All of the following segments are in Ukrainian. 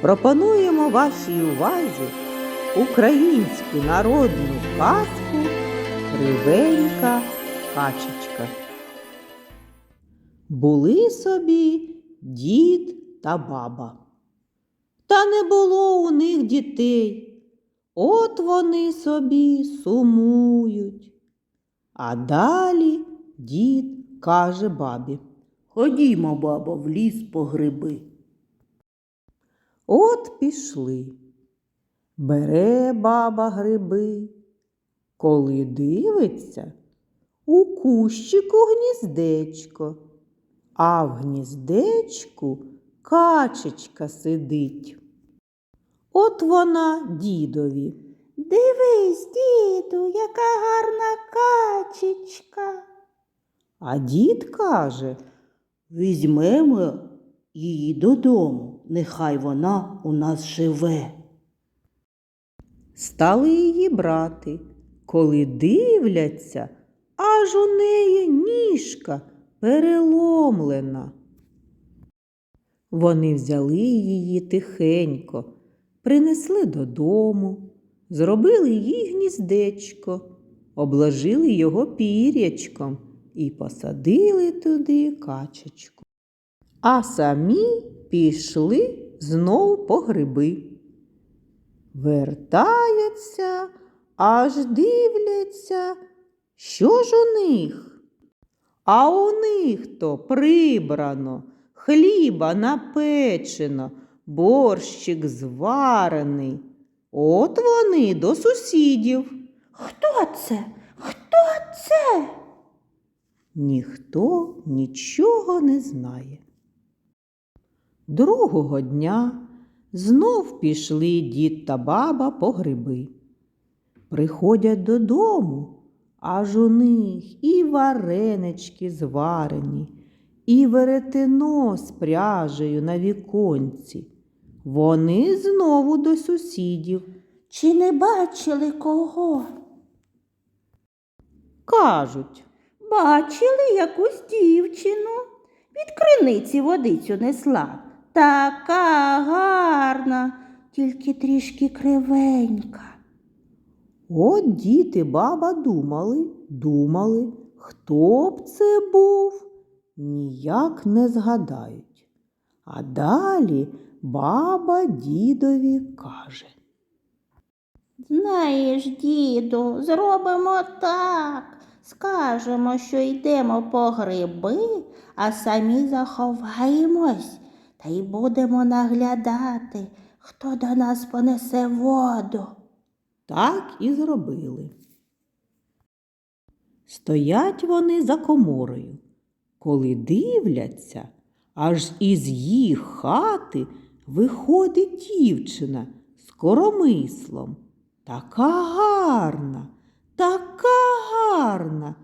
пропонуємо вашій увазі українську народну казку Кривенька качечка. Були собі дід та баба. Та не було у них дітей. От вони собі сумують. А далі дід каже бабі. Ходімо, бабо, в ліс по гриби. От пішли. Бере баба гриби. Коли дивиться, у кущику гніздечко, а в гніздечку качечка сидить. От вона дідові. Дивись, діду, яка гарна качечка. А дід каже, Візьмемо її додому, нехай вона у нас живе. стали її брати. Коли дивляться, аж у неї ніжка переломлена. Вони взяли її тихенько, принесли додому, зробили їй гніздечко, обложили його пірячком і посадили туди качечку. А самі пішли знов по гриби. Вертаються, аж дивляться, що ж у них? А у них то прибрано, хліба напечено, борщик зварений. От вони до сусідів. Хто це? Хто це? Ніхто нічого не знає. Другого дня знов пішли дід та баба по гриби. Приходять додому, аж у них і варенички зварені, і веретено з пряжею на віконці. Вони знову до сусідів. Чи не бачили кого? Кажуть, Бачили якусь дівчину. Від криниці водицю несла. Така гарна, тільки трішки кривенька. От діти баба думали, думали, хто б це був, ніяк не згадають. А далі баба дідові каже. Знаєш, діду, зробимо так. Скажемо, що йдемо по гриби, а самі заховаємось та й будемо наглядати, хто до нас понесе воду. Так і зробили. Стоять вони за коморою. Коли дивляться, аж із їх хати виходить дівчина з коромислом. Така гарна, така гарна,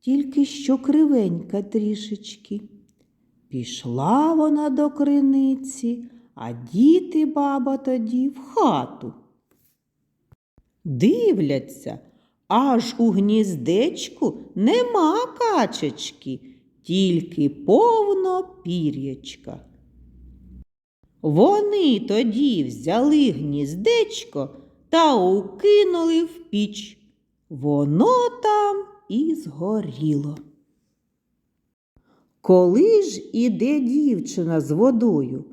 тільки що кривенька трішечки. Пішла вона до криниці, а діти баба тоді в хату. Дивляться, аж у гніздечку нема качечки, тільки повно пір'ячка. Вони тоді взяли гніздечко та укинули в піч. Воно там і згоріло. Коли ж іде дівчина з водою,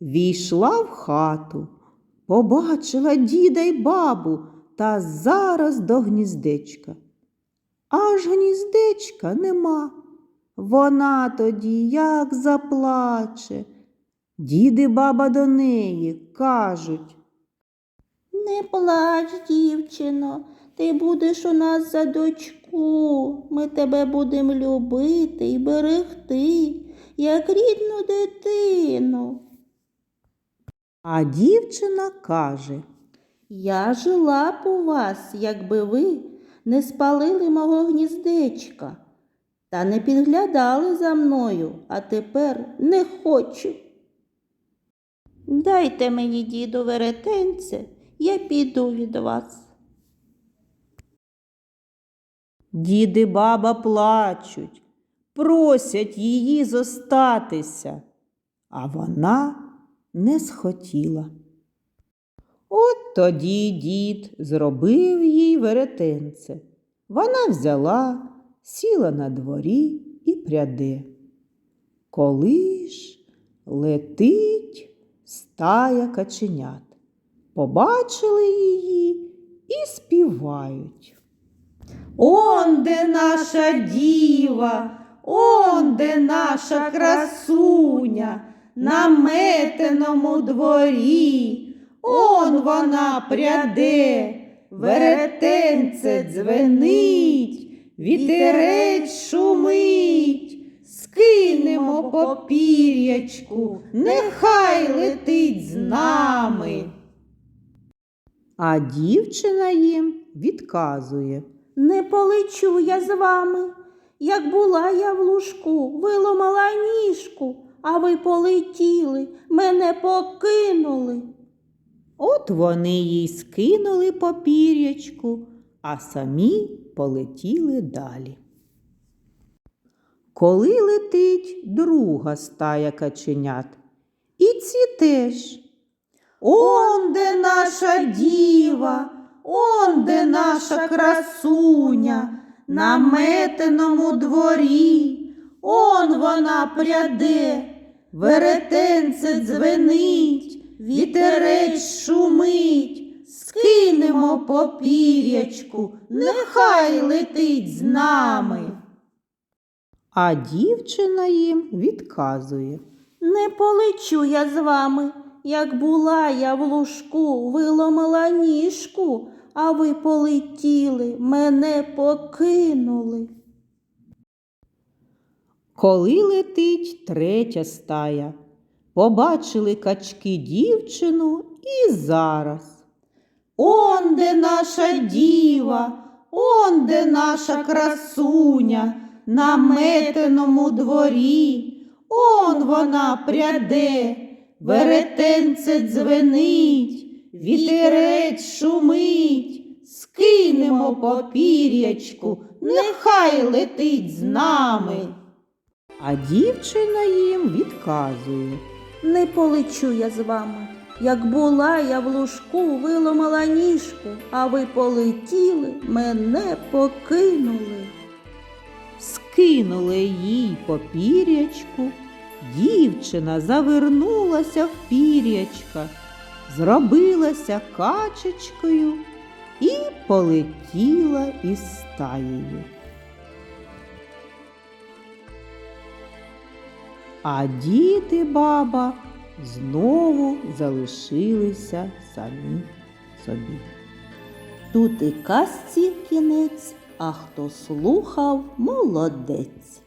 війшла в хату, побачила діда й бабу та зараз до гніздечка. Аж гніздечка нема. Вона тоді як заплаче. Діди баба до неї кажуть. Не плач, дівчино, ти будеш у нас за дочку. Ми тебе будемо любити і берегти, як рідну дитину. А дівчина каже. Я жила б у вас, якби ви не спалили мого гніздечка та не підглядали за мною, а тепер не хочу. Дайте мені, діду, веретенце, я піду від вас. Діди баба плачуть, просять її зостатися, а вона не схотіла. От тоді дід зробив їй веретенце. Вона взяла, сіла на дворі і пряде. Коли ж летить стая каченят. Побачили її і співають. Он де наша діва, он де наша красуня, на метеному дворі, он вона пряде, веретенце дзвенить, вітерець шумить, скинемо по пір'ячку, нехай летить з нами. А дівчина їм відказує. Не полечу я з вами. Як була я в лужку, виломала ніжку, а ви полетіли, мене покинули. От вони їй скинули по пір'ячку, а самі полетіли далі. Коли летить друга стая каченят, і ці теж. Он де наша діва, он де наша красуня, на метеному дворі, он вона пряде, веретенце дзвенить, вітерець шумить, скинемо по пір'ячку, нехай летить з нами. А дівчина їм відказує. Не полечу я з вами. Як була я в лужку, виломила ніжку, а ви полетіли, мене покинули. Коли летить третя стая, побачили качки дівчину і зараз. Он де наша діва, он де наша красуня, на метеному дворі, он вона пряде, веретенце дзвенить, вітерець шумить, скинемо по пір'ячку, нехай летить з нами. А дівчина їм відказує. Не полечу я з вами. Як була я в лужку, виломала ніжку, а ви полетіли, мене покинули. Скинули їй по пір'ячку, дівчина завернулася в пір'ячка, зробилася качечкою і полетіла із стаєю. А дід і баба знову залишилися самі собі. Тут і казці кінець, а хто слухав, молодець.